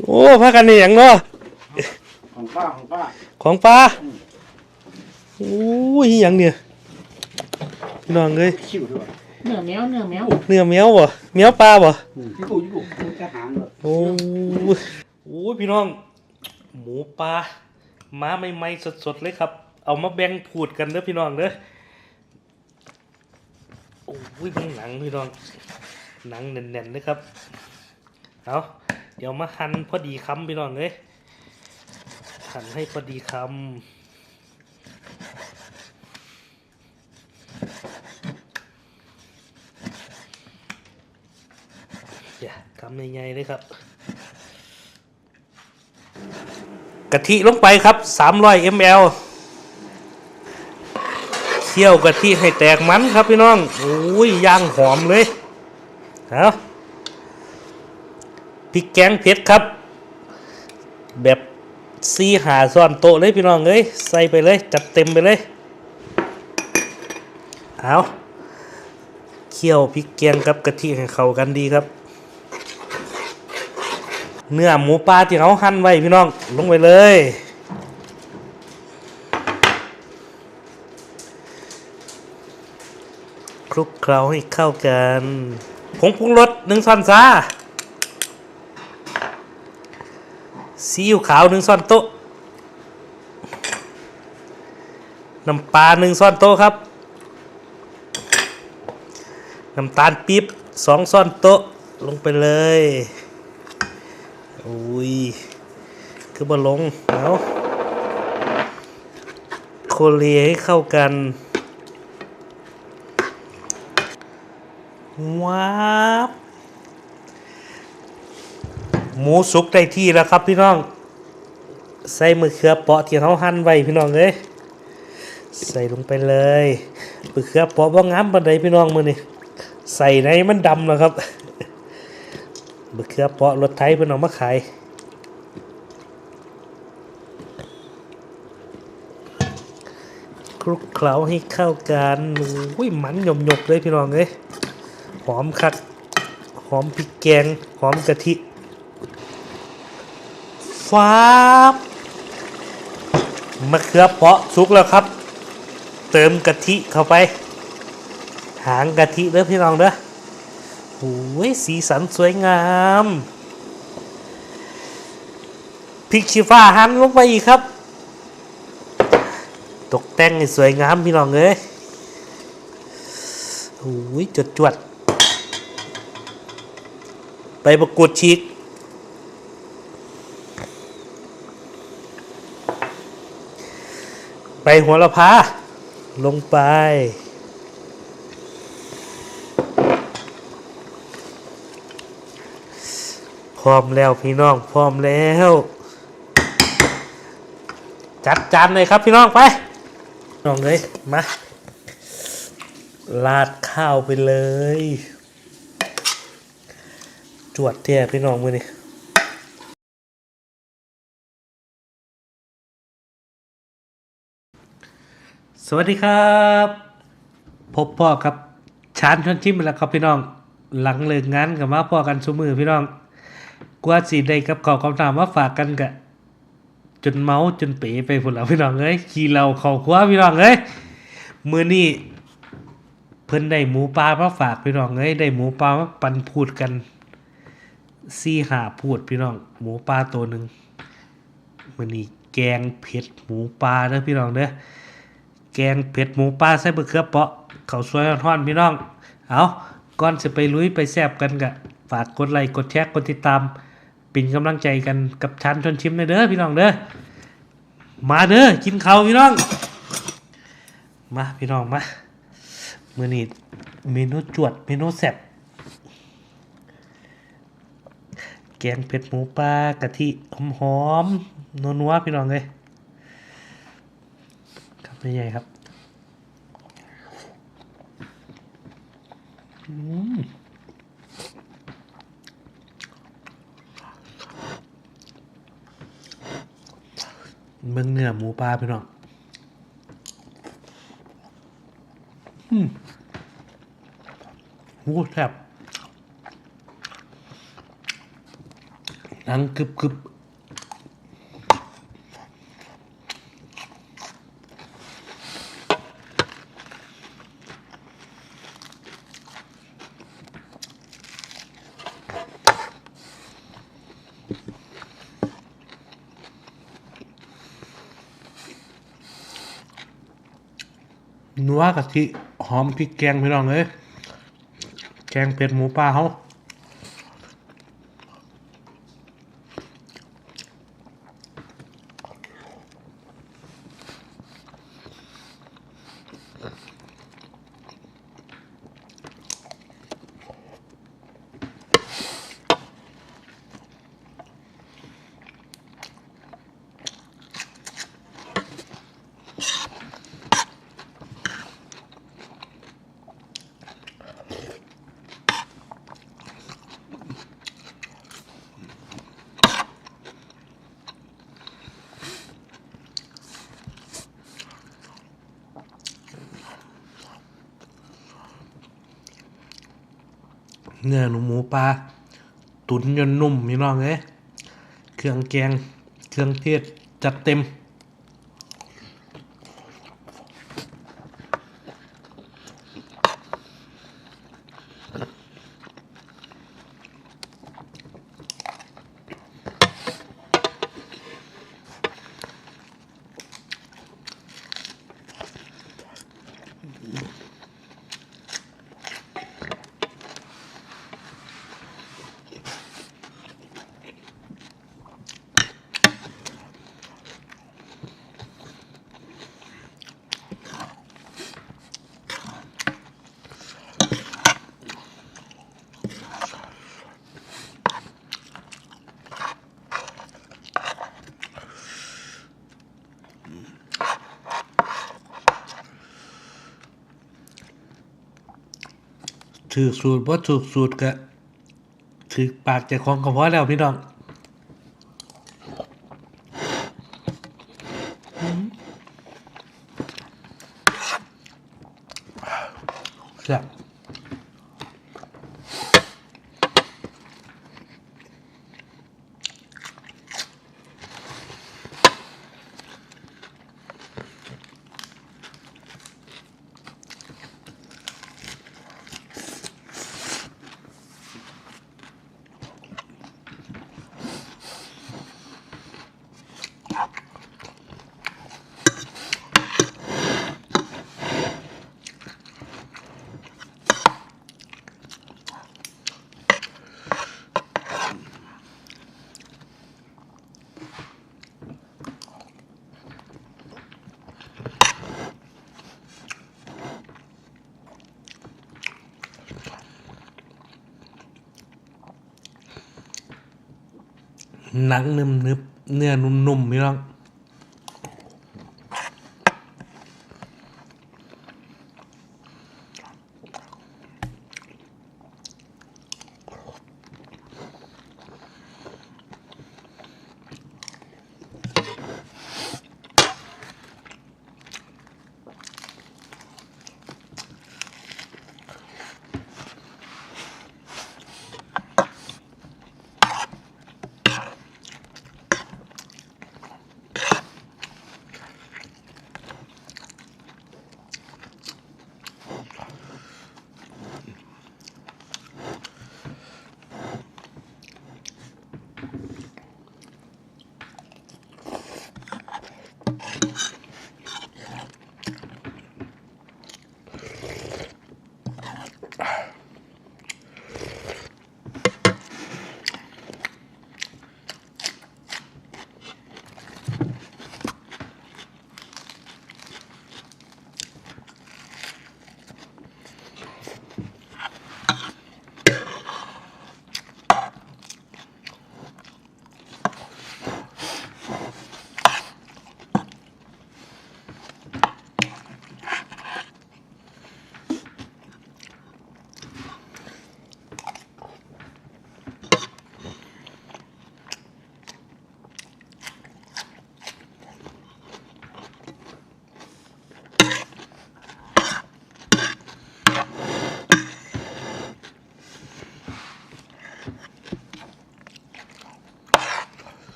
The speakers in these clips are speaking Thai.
โอ้พากันนี่อย่างเนาะของป้าของป้าของปลาโอ้ยอหย่างเนี่ยพี่น้องเอ้ยคิวด้วยเนื้อแมวเนื้อแมวเนื้อแมวบ่แมวปลาบ่ยี่กูยี่กูมึงจะหางเลยโอ้ยโอ้ยพี่น้อง หมูปลามาใหม่ๆสดๆเลยครับ เอามาแบ่งพูดกันเด้อพี่น้องเด้อโอ้ยเบิ่งหนังพี่น้องหนังแน่นๆเลยครับเอาเดี๋ยวมาหั่นพอดีคำพี่น้องเลยหั่นให้พอดีคำอย่าคำใหญ่ๆเลยครับ กะทิลงไปครับ 300 ml เคี่ยวกะทิให้แตกมันครับพี่น้อง โอ้ยย่างหอมเลย เอา พริกแกงเผ็ดครับ แบบซีหาซ้อนโต๊ะเลยพี่น้องเอ้ยใส่ไปเลย จัดเต็มไปเลย เอาเคี่ยวพริกแกงกับกะทิให้เข้ากันดีครับ เนื้อหมูปลาที่เขาหั่นไว้พี่น้องลงไปเลยคลุกเคล้าให้เข้ากันผงปรุงรสหนึ่งช้อนซา ซีอิ๊วขาวหนึ่งช้อนโต๊ะน้ำปลาหนึ่งช้อนโต๊ะครับ น้ำตาลปี๊บสองช้อนโต๊ะลงไปเลยอุ้ยคือบอลงเอาโคเลียให้เข้ากันว้าบ หมูสุกได้ที่แล้วครับพี่น้อง ใส่มือเขือเปาะที่เขาหั่นไว้พี่น้องเลยใส่ลงไปเลยมือเขือเปาะว่างามบันไดพี่น้องมือนี่ใส่ในมันดำแล้วครับมือเขือเปาะรถไทยพิ่นเอามาขายคลุกเคล้าให้เข้ากันอุ้ยมันหยมๆเลยพี่น้องเอ้ยหอมคักหอมพริกแกง หอมกะทิ ฟ้าบมะเขือเปาะสุกแล้วครับ เติมกะทิเข้าไป หางกะทิเด้อพี่น้องเด้อโอ้ยสีสันสวยงามพริกชี้ฟ้าหั่นลงไปอีกครับ ตกแต่งให้สวยงามพี่น้องเอ้ยโอ้ยจดจวดๆไปประกวดชีก ไปหัวละพาลงไป พร้อมแล้วพี่น้องพร้อมแล้ว จัดจานเลยครับพี่น้องไปน้องเลยมาลาดข้าวไปเลย จวดเทียพี่น้องมือนี่ สวัสดีครับ พบพ่อครับชานชนชิมแล้วครับพี่น้อง หลังเลิกงานกับมาพ่อกันสมือพี่น้อง กว่าสีได้กับขาวกับน้ำมาฝากกันกะจนเมาจนเป๋ไปพุ่นแล้วพี่น้องเอ้ยขี่เราเข่าคว้าพี่น้องเอ้ยมือนี่เพิ่นได้หมูปลามาฝากพี่น้องเอ้ยได้หมูปลามาปันพูดกันซี่หาพูดพี่น้อง หมูปลาตัวหนึ่งมันนี่แกงเผ็ดหมูปลาเด้อพี่น้องเด้อ แกงเผ็ดหมูปลาใส่บะเขือเปาะเขาสวยทอนพี่น้อง เอาก่อนจะไปลุยไปแซบกันกะฝากกดไลค์กดแชร์กดติดตามเป็นกำลังใจกันกับชันชนชิมเลยเด้อพี่น้องเด้อมาเด้อกินข้าวพี่น้อง มาพี่น้องมามือนี้เมนูจวดเมนูแซ่บแกงเผ็ดหมูปลากะทิหอมๆนัวๆพี่น้องเลย ครับใหญ่ครับอืมเบิ่งเนื้อหมูปลาพี่น้องอืมโอ้แซ่บน้ดังกึบกึบ นัวกะทิหอมพริกแกงพี่น้องเอ้ยแกงเป็ดหมูปลาเขา เนื้อหนูหมูปลาตุ๋นจนนุ่มพี่น้องเอ้ยเครื่องแกง เครื่องเทศจัดเต็ม ถือสูตรบ่ถูกสูตรก็ถือปากใจของก็พอแล้วพี่น้อง หนังนึมนึบเนื้อนุ่มๆพี่น้อง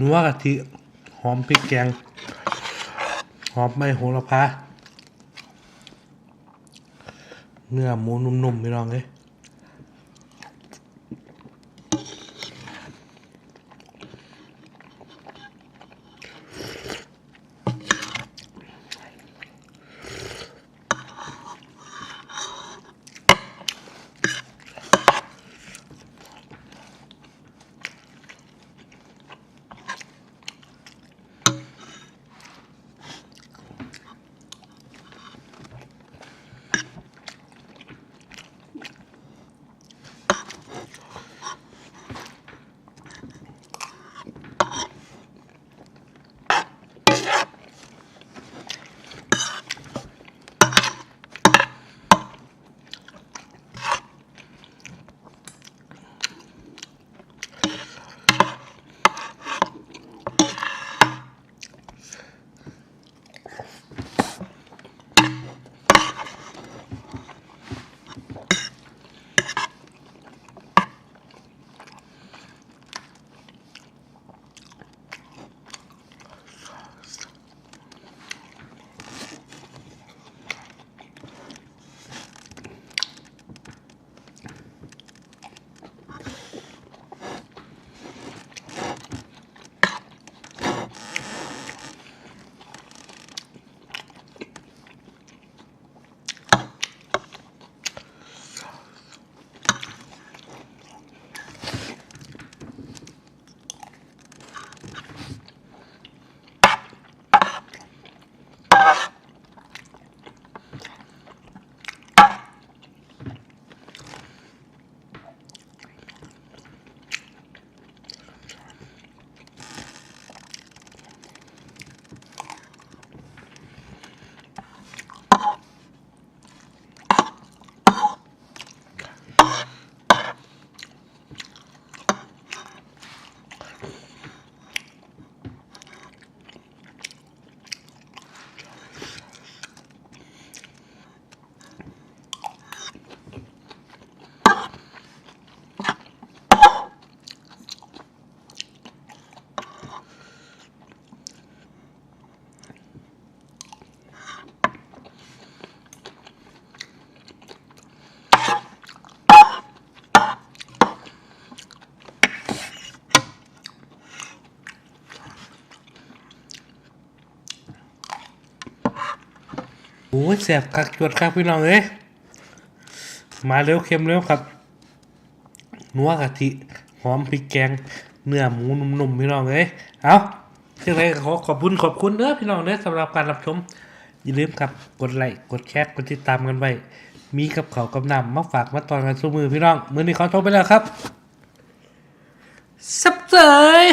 นัวกะทิหอมพริกแกง หอมใบโหระพาเนื้อหมูนุ่มๆพี่น้องเอ้ย โอ้ยแสบคักจวดครับพี่น้องเอ้ยมาเร็วเค็มเร็วครับนัวกะทิหอมพริกแกง เนื้อหมูนุ่มๆพี่น้องเอ้ยเอาเช่นไรขอขอบคุณขอบคุณเด้อพี่น้องเด้อสำหรับการรับชม อย่าลืมครับกดไลค์กดแชร์กดติดตามกันไว้มีกับเขากับนำมาฝากมาตอนกันสู้มือพี่น้อง มือนี้ขอโทษไปแล้วครับสับเสย